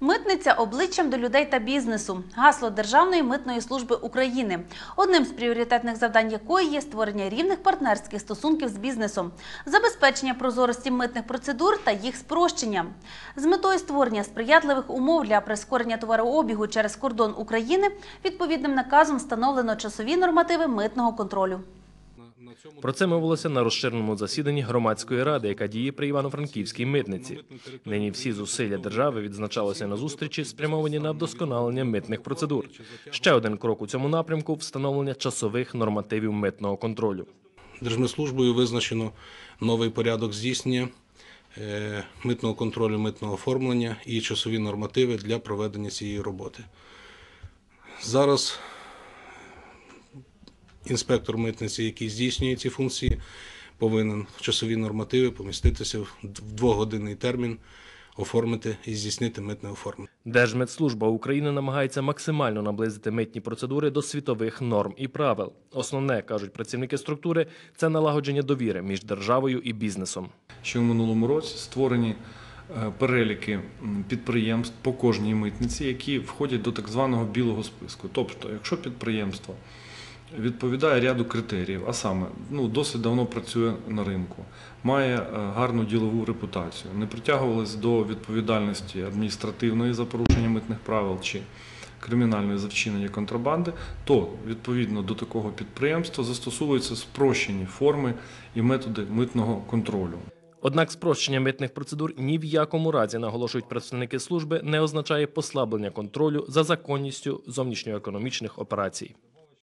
Митниця обличчям до людей та бізнесу. Гасло Державної митної служби України. Одним з пріоритетних завдань якої є створення рівних партнерських стосунків з бізнесом, забезпечення прозорості митних процедур та їх спрощення. З метою створення сприятливих умов для прискорення товарообігу через кордон України відповідним наказом встановлено часові нормативи митного контролю. Про це мовилося на розширеному засіданні громадської ради, яка діє при Івано-Франківській митниці. Нині всі зусилля держави відзначалися на зустрічі, спрямовані на вдосконалення митних процедур. Ще один крок у цьому напрямку встановлення часових нормативів митного контролю. Держмитслужбою визначено новий порядок здійснення е, митного контролю, митного оформлення і часові нормативи для проведення цієї роботи. Зараз інспектор митниці, який здійснює ці функції, повинен в часові нормативи поміститися в двогодинний термін, оформити і здійснити митне оформлення. Держмитслужба України намагається максимально наблизити митні процедури до світових норм і правил. Основне кажуть працівники структури це налагодження довіри між державою і бізнесом. що в минулому році створені е, переліки підприємств по кожній митниці, які входять до так званого білого списку. Тобто, якщо підприємство відповідає ряду критеріїв, а саме ну, досить давно працює на ринку, має е, гарну ділову репутацію, не притягувалось до відповідальності адміністративної за порушення митних правил чи кримінальної за вчинення контрабанди, то відповідно до такого підприємства застосовуються спрощені форми і методи митного контролю. Однак спрощення митних процедур ні в якому разі наголошують представники служби не означає послаблення контролю за законністю зовнішньоекономічних операцій.